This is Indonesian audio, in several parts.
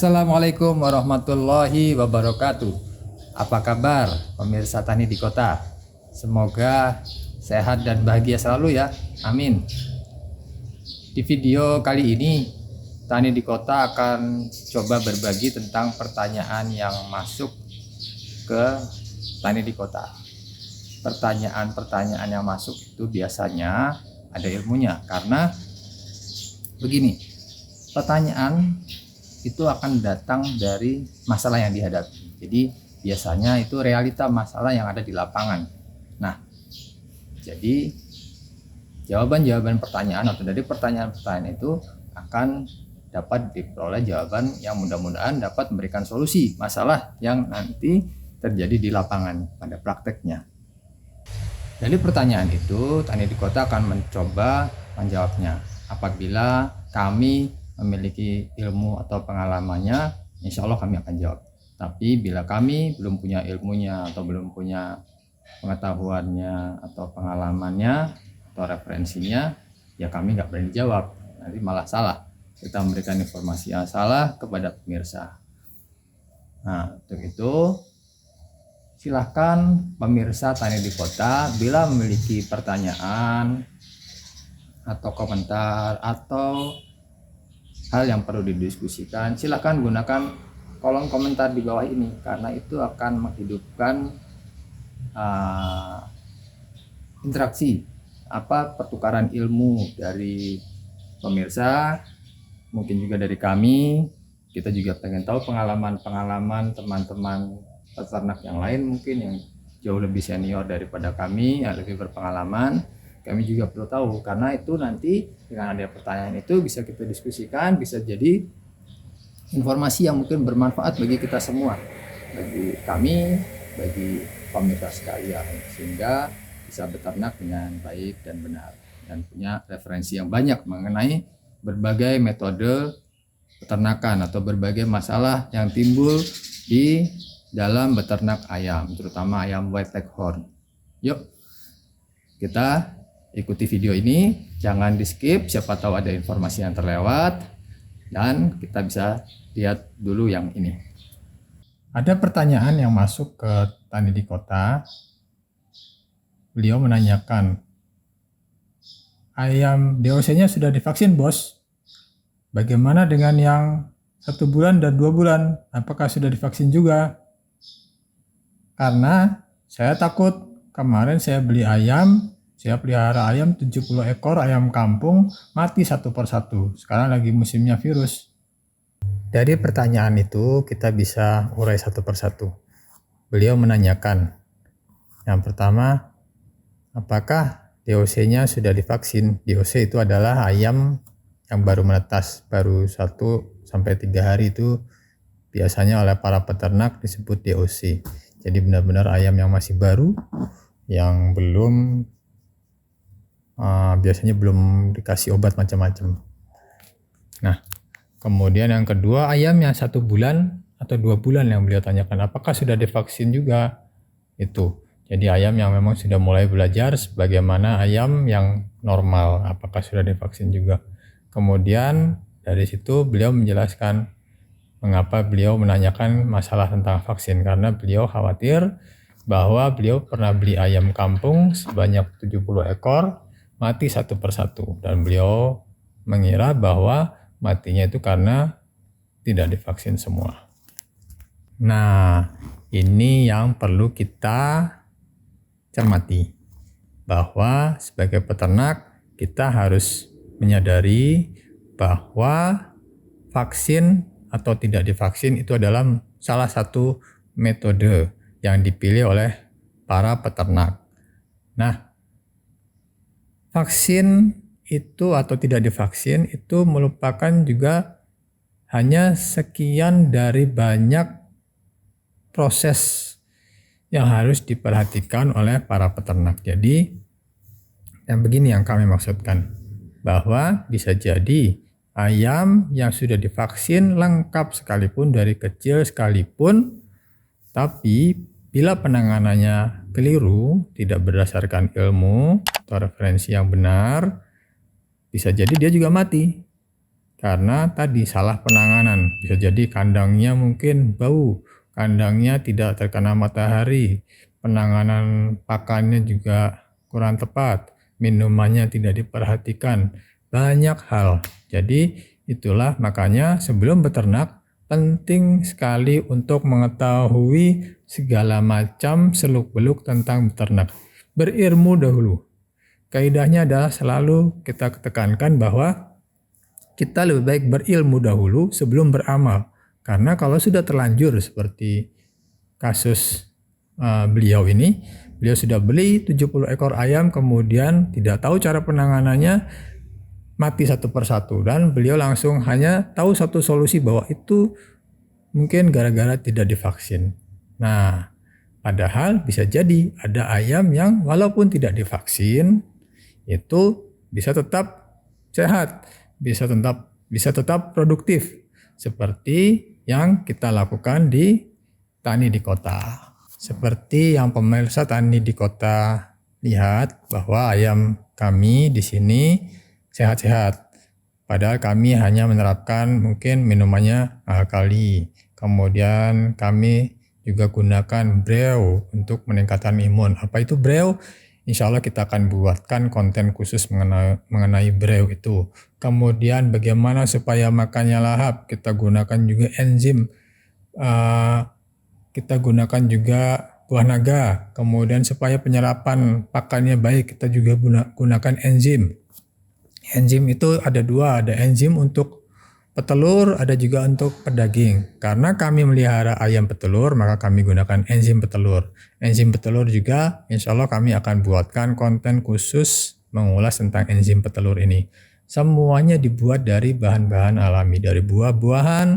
Assalamualaikum warahmatullahi wabarakatuh. Apa kabar pemirsa Tani di Kota? Semoga sehat dan bahagia selalu ya. Amin. Di video kali ini Tani di Kota akan coba berbagi tentang pertanyaan yang masuk ke Tani di Kota. Pertanyaan-pertanyaan yang masuk itu biasanya ada ilmunya karena begini. Pertanyaan itu akan datang dari masalah yang dihadapi. Jadi biasanya itu realita masalah yang ada di lapangan. Nah, jadi jawaban-jawaban pertanyaan atau dari pertanyaan-pertanyaan itu akan dapat diperoleh jawaban yang mudah-mudahan dapat memberikan solusi masalah yang nanti terjadi di lapangan pada prakteknya. Dari pertanyaan itu, Tani di Kota akan mencoba menjawabnya. Apabila kami memiliki ilmu atau pengalamannya, insya Allah kami akan jawab. Tapi bila kami belum punya ilmunya atau belum punya pengetahuannya atau pengalamannya atau referensinya, ya kami nggak berani jawab. Nanti malah salah. Kita memberikan informasi yang salah kepada pemirsa. Nah, untuk itu silahkan pemirsa Tani di Kota bila memiliki pertanyaan atau komentar atau hal yang perlu didiskusikan, silakan gunakan kolom komentar di bawah ini karena itu akan menghidupkan uh, interaksi apa pertukaran ilmu dari pemirsa mungkin juga dari kami. Kita juga pengen tahu pengalaman-pengalaman teman-teman peternak yang lain mungkin yang jauh lebih senior daripada kami yang lebih berpengalaman kami juga perlu tahu karena itu nanti dengan ada pertanyaan itu bisa kita diskusikan bisa jadi informasi yang mungkin bermanfaat bagi kita semua. Bagi kami bagi pemirsa sekalian sehingga bisa beternak dengan baik dan benar dan punya referensi yang banyak mengenai berbagai metode peternakan atau berbagai masalah yang timbul di dalam beternak ayam terutama ayam white leghorn. Yuk kita ikuti video ini, jangan di skip, siapa tahu ada informasi yang terlewat, dan kita bisa lihat dulu yang ini. Ada pertanyaan yang masuk ke Tani di Kota. Beliau menanyakan, ayam DOC-nya sudah divaksin bos? Bagaimana dengan yang satu bulan dan dua bulan? Apakah sudah divaksin juga? Karena saya takut kemarin saya beli ayam saya pelihara ayam 70 ekor ayam kampung mati satu persatu. Sekarang lagi musimnya virus. Dari pertanyaan itu kita bisa urai satu persatu. Beliau menanyakan, yang pertama, apakah DOC-nya sudah divaksin? DOC itu adalah ayam yang baru menetas, baru 1 sampai 3 hari itu biasanya oleh para peternak disebut DOC. Jadi benar-benar ayam yang masih baru, yang belum uh, biasanya belum dikasih obat macam-macam. Nah, kemudian yang kedua ayam yang satu bulan atau dua bulan yang beliau tanyakan, apakah sudah divaksin juga? Itu. Jadi ayam yang memang sudah mulai belajar sebagaimana ayam yang normal, apakah sudah divaksin juga? Kemudian dari situ beliau menjelaskan mengapa beliau menanyakan masalah tentang vaksin karena beliau khawatir bahwa beliau pernah beli ayam kampung sebanyak 70 ekor mati satu persatu dan beliau mengira bahwa matinya itu karena tidak divaksin semua. Nah, ini yang perlu kita cermati bahwa sebagai peternak kita harus menyadari bahwa vaksin atau tidak divaksin itu adalah salah satu metode yang dipilih oleh para peternak. Nah, vaksin itu atau tidak divaksin itu merupakan juga hanya sekian dari banyak proses yang harus diperhatikan oleh para peternak. Jadi, yang begini yang kami maksudkan, bahwa bisa jadi ayam yang sudah divaksin lengkap sekalipun dari kecil sekalipun, tapi bila penanganannya keliru, tidak berdasarkan ilmu, atau referensi yang benar, bisa jadi dia juga mati. karena tadi salah penanganan. Bisa jadi kandangnya mungkin bau, kandangnya tidak terkena matahari, penanganan pakannya juga kurang tepat, minumannya tidak diperhatikan, banyak hal. Jadi itulah makanya sebelum beternak penting sekali untuk mengetahui segala macam seluk-beluk tentang beternak. Berilmu dahulu. Kaidahnya adalah selalu kita tekankan bahwa kita lebih baik berilmu dahulu sebelum beramal. Karena kalau sudah terlanjur seperti kasus uh, beliau ini, beliau sudah beli 70 ekor ayam kemudian tidak tahu cara penanganannya mati satu persatu dan beliau langsung hanya tahu satu solusi bahwa itu mungkin gara-gara tidak divaksin. Nah, padahal bisa jadi ada ayam yang walaupun tidak divaksin itu bisa tetap sehat bisa tetap bisa tetap produktif seperti yang kita lakukan di tani di kota. Seperti yang pemirsa tani di kota lihat bahwa ayam kami di sini sehat-sehat. Padahal kami hanya menerapkan mungkin minumannya kali. Kemudian kami juga gunakan breo untuk meningkatkan imun. Apa itu breo? Insya Allah kita akan buatkan konten khusus mengenai, mengenai breu itu. Kemudian bagaimana supaya makannya lahap, kita gunakan juga enzim. Uh, kita gunakan juga buah naga. Kemudian supaya penyerapan pakannya baik, kita juga gunakan enzim. Enzim itu ada dua, ada enzim untuk Petelur ada juga untuk pedaging. Karena kami melihara ayam petelur, maka kami gunakan enzim petelur. Enzim petelur juga, insya Allah kami akan buatkan konten khusus mengulas tentang enzim petelur ini. Semuanya dibuat dari bahan-bahan alami, dari buah-buahan,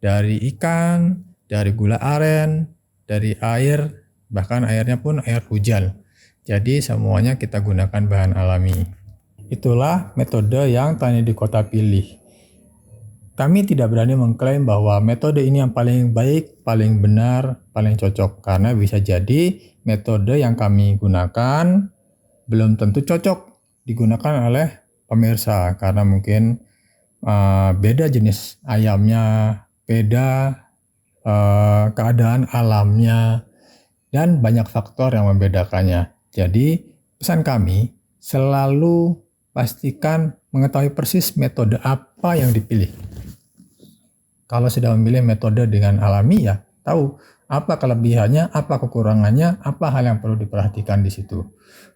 dari ikan, dari gula aren, dari air, bahkan airnya pun air hujan. Jadi semuanya kita gunakan bahan alami. Itulah metode yang tani di kota pilih. Kami tidak berani mengklaim bahwa metode ini yang paling baik, paling benar, paling cocok karena bisa jadi metode yang kami gunakan belum tentu cocok digunakan oleh pemirsa karena mungkin uh, beda jenis ayamnya, beda uh, keadaan alamnya dan banyak faktor yang membedakannya. Jadi pesan kami selalu pastikan mengetahui persis metode apa yang dipilih. Kalau sudah memilih metode dengan alami ya tahu apa kelebihannya, apa kekurangannya, apa hal yang perlu diperhatikan di situ.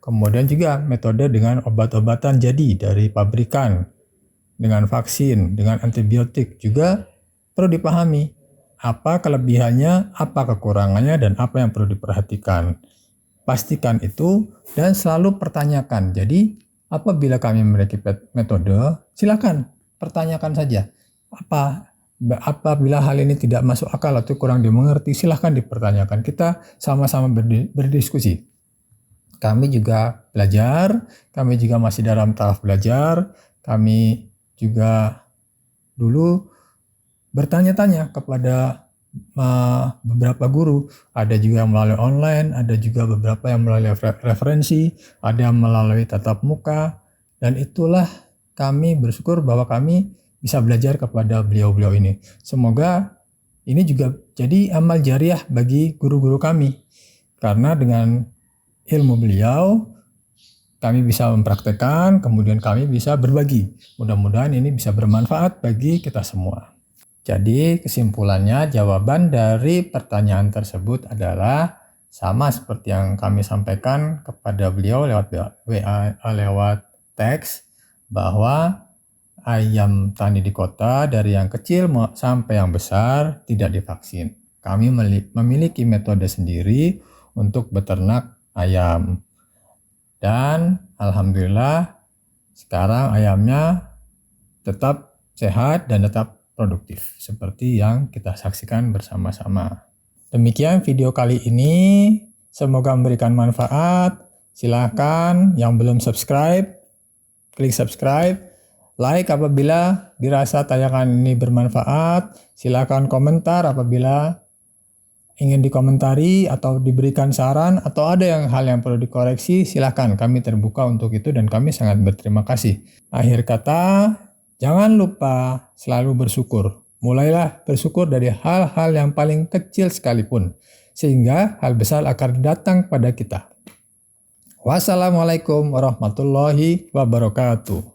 Kemudian juga metode dengan obat-obatan jadi dari pabrikan, dengan vaksin, dengan antibiotik juga perlu dipahami apa kelebihannya, apa kekurangannya, dan apa yang perlu diperhatikan. Pastikan itu dan selalu pertanyakan. Jadi apabila kami memiliki metode, silakan pertanyakan saja apa apabila hal ini tidak masuk akal atau kurang dimengerti, silahkan dipertanyakan. Kita sama-sama berdiskusi. Kami juga belajar, kami juga masih dalam tahap belajar, kami juga dulu bertanya-tanya kepada uh, beberapa guru. Ada juga yang melalui online, ada juga beberapa yang melalui referensi, ada yang melalui tatap muka, dan itulah kami bersyukur bahwa kami bisa belajar kepada beliau-beliau ini. Semoga ini juga jadi amal jariah bagi guru-guru kami. Karena dengan ilmu beliau kami bisa mempraktekkan, kemudian kami bisa berbagi. Mudah-mudahan ini bisa bermanfaat bagi kita semua. Jadi kesimpulannya jawaban dari pertanyaan tersebut adalah sama seperti yang kami sampaikan kepada beliau lewat WA lewat teks bahwa ayam tani di kota dari yang kecil sampai yang besar tidak divaksin. Kami memiliki metode sendiri untuk beternak ayam. Dan alhamdulillah sekarang ayamnya tetap sehat dan tetap produktif seperti yang kita saksikan bersama-sama. Demikian video kali ini. Semoga memberikan manfaat. Silahkan yang belum subscribe, klik subscribe like apabila dirasa tayangan ini bermanfaat, silakan komentar apabila ingin dikomentari atau diberikan saran atau ada yang hal yang perlu dikoreksi, silakan kami terbuka untuk itu dan kami sangat berterima kasih. Akhir kata, Jangan lupa selalu bersyukur. Mulailah bersyukur dari hal-hal yang paling kecil sekalipun, sehingga hal besar akan datang pada kita. Wassalamualaikum warahmatullahi wabarakatuh.